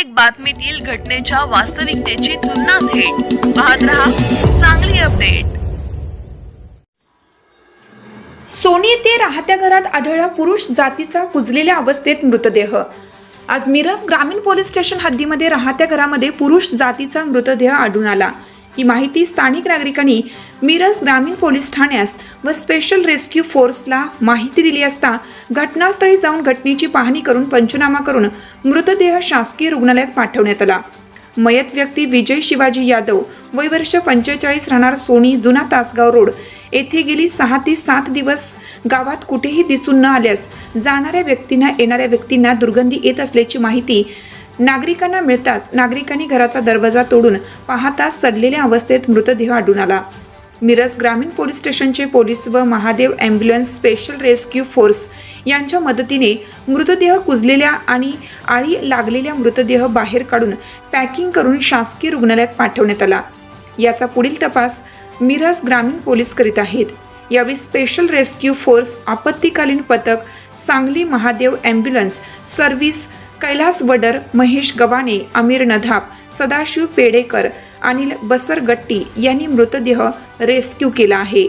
प्रत्येक बातमीतील घटनेच्या वास्तविकतेची तुलना थेट. पाहत रहा चांगली अपडेट. सोनी येथे राहत्या घरात आढळला पुरुष जातीचा कुजलेल्या अवस्थेत मृतदेह. आज मिरज ग्रामीण पोलीस स्टेशन हद्दीमध्ये राहत्या घरामध्ये पुरुष जातीचा मृतदेह आढळून आला. ही माहिती स्थानिक नागरिकांनी मिरज ग्रामीण पोलीस ठाण्यास व स्पेशल रेस्क्यू फोर्सला माहिती दिली असता घटनास्थळी जाऊन घटनेची पाहणी करून पंचनामा करून मृतदेह शासकीय रुग्णालयात पाठवण्यात आला. मयत व्यक्ती विजय शिवाजी यादव वय वर्ष पंचेचाळीस राहणार सोनी जुना तासगाव रोड येथे गेली सहा ते सात दिवस गावात कुठेही दिसून न आल्यास जाणाऱ्या व्यक्तींना येणाऱ्या व्यक्तींना दुर्गंधी येत असल्याची माहिती नागरिकांना मिळताच नागरिकांनी घराचा दरवाजा तोडून पाहताच सडलेल्या अवस्थेत मृतदेह आढळून आला. मिरज ग्रामीण पोलीस स्टेशनचे पोलीस व Mahadev ambulance special rescue force यांच्या मदतीने मृतदेह कुजलेल्या आणि आळी लागलेल्या मृतदेह बाहेर काढून पॅकिंग करून शासकीय रुग्णालयात पाठवण्यात आला. याचा पुढील तपास मिरज ग्रामीण पोलीस करीत आहेत. यावेळी स्पेशल रेस्क्यू फोर्स आपत्तीकालीन पथक सांगली महादेव ॲम्ब्युलन्स सर्व्हिस कैलास वडर महेश गवाने अमीर नधाप सदाशिव पेडेकर अनिल बसरगट्टी यांनी मृतदेह रेस्क्यू केला आहे.